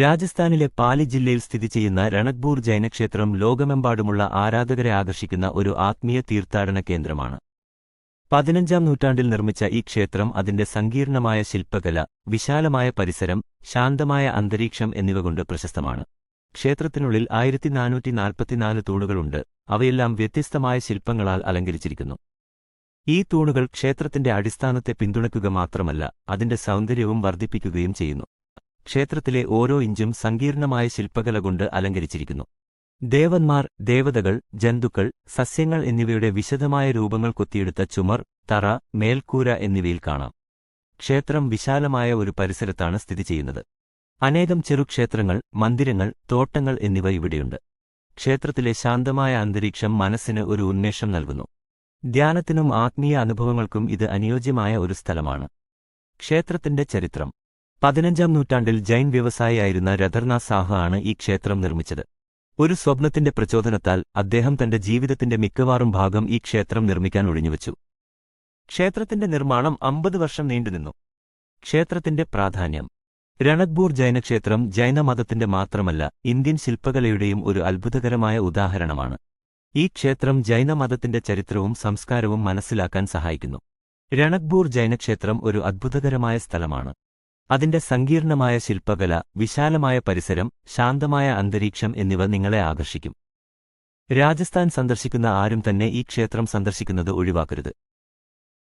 രാജസ്ഥാനിലെ പാലി ജില്ലയിൽ സ്ഥിതി ചെയ്യുന്ന രണക്പൂർ ജൈനക്ഷേത്രം ലോകമെമ്പാടുമുള്ള ആരാധകരെ ആകർഷിക്കുന്ന ഒരു ആത്മീയ തീർത്ഥാടന കേന്ദ്രമാണ്. പതിനഞ്ചാം നൂറ്റാണ്ടിൽ നിർമ്മിച്ച ഈ ക്ഷേത്രം അതിന്റെ സങ്കീർണമായ ശില്പകല വിശാലമായ പരിസരം ശാന്തമായ അന്തരീക്ഷം എന്നിവ കൊണ്ട് പ്രശസ്തമാണ്. ക്ഷേത്രത്തിനുള്ളിൽ ആയിരത്തി നാനൂറ്റി നാൽപ്പത്തിനാല് തൂണുകളുണ്ട്. അവയെല്ലാം വ്യത്യസ്തമായ ശില്പങ്ങളാൽ അലങ്കരിച്ചിരിക്കുന്നു. ഈ തൂണുകൾ ക്ഷേത്രത്തിന്റെ അടിസ്ഥാനത്തെ പിന്തുണയ്ക്കുക മാത്രമല്ല അതിന്റെ സൗന്ദര്യവും വർദ്ധിപ്പിക്കുകയും ചെയ്യുന്നു. ക്ഷേത്രത്തിലെ ഓരോ ഇഞ്ചും സങ്കീർണമായ ശില്പകല കൊണ്ട് അലങ്കരിച്ചിരിക്കുന്നു. ദേവന്മാർ ദേവതകൾ ജന്തുക്കൾ സസ്യങ്ങൾ എന്നിവയുടെ വിശദമായ രൂപങ്ങൾ കൊത്തിയെടുത്ത ചുമർ തറ മേൽക്കൂര എന്നിവയിൽ കാണാം. ക്ഷേത്രം വിശാലമായ ഒരു പരിസരത്താണ് സ്ഥിതി ചെയ്യുന്നത്. അനേകം ചെറുക്ഷേത്രങ്ങൾ മന്ദിരങ്ങൾ തോട്ടങ്ങൾ എന്നിവ ഇവിടെയുണ്ട്. ക്ഷേത്രത്തിലെ ശാന്തമായ അന്തരീക്ഷം മനസ്സിന് ഒരു ഉന്മേഷം നൽകുന്നു. ധ്യാനത്തിനും ആത്മീയ അനുഭവങ്ങൾക്കും ഇത് അനുയോജ്യമായ ഒരു സ്ഥലമാണ്. ക്ഷേത്രത്തിന്റെ ചരിത്രം. പതിനഞ്ചാം നൂറ്റാണ്ടിൽ ജൈൻ വ്യവസായിയായിരുന്ന രഥർനാഥ് സാഹ ആണ് ഈ ക്ഷേത്രം നിർമ്മിച്ചത്. ഒരു സ്വപ്നത്തിന്റെ പ്രചോദനത്താൽ അദ്ദേഹം തന്റെ ജീവിതത്തിന്റെ മിക്കവാറും ഭാഗം ഈ ക്ഷേത്രം നിർമ്മിക്കാൻ ഒഴിഞ്ഞുവച്ചു. ക്ഷേത്രത്തിന്റെ നിർമ്മാണം അമ്പത് വർഷം നീണ്ടുനിന്നു. ക്ഷേത്രത്തിന്റെ പ്രാധാന്യം. രണക്പൂർ ജൈനക്ഷേത്രം ജൈനമതത്തിന്റെ മാത്രമല്ല ഇന്ത്യൻ ശില്പകലയുടെയും ഒരു അത്ഭുതകരമായ ഉദാഹരണമാണ്. ഈ ക്ഷേത്രം ജൈനമതത്തിന്റെ ചരിത്രവും സംസ്കാരവും മനസ്സിലാക്കാൻ സഹായിക്കുന്നു. രണക്പൂർ ജൈനക്ഷേത്രം ഒരു അത്ഭുതകരമായ സ്ഥലമാണ്. അതിന്റെ സങ്കീർണമായ ശില്പകല വിശാലമായ പരിസരം ശാന്തമായ അന്തരീക്ഷം എന്നിവ നിങ്ങളെ ആകർഷിക്കും. രാജസ്ഥാൻ സന്ദർശിക്കുന്ന ആരും തന്നെ ഈ ക്ഷേത്രം സന്ദർശിക്കുന്നത് ഒഴിവാക്കരുത്.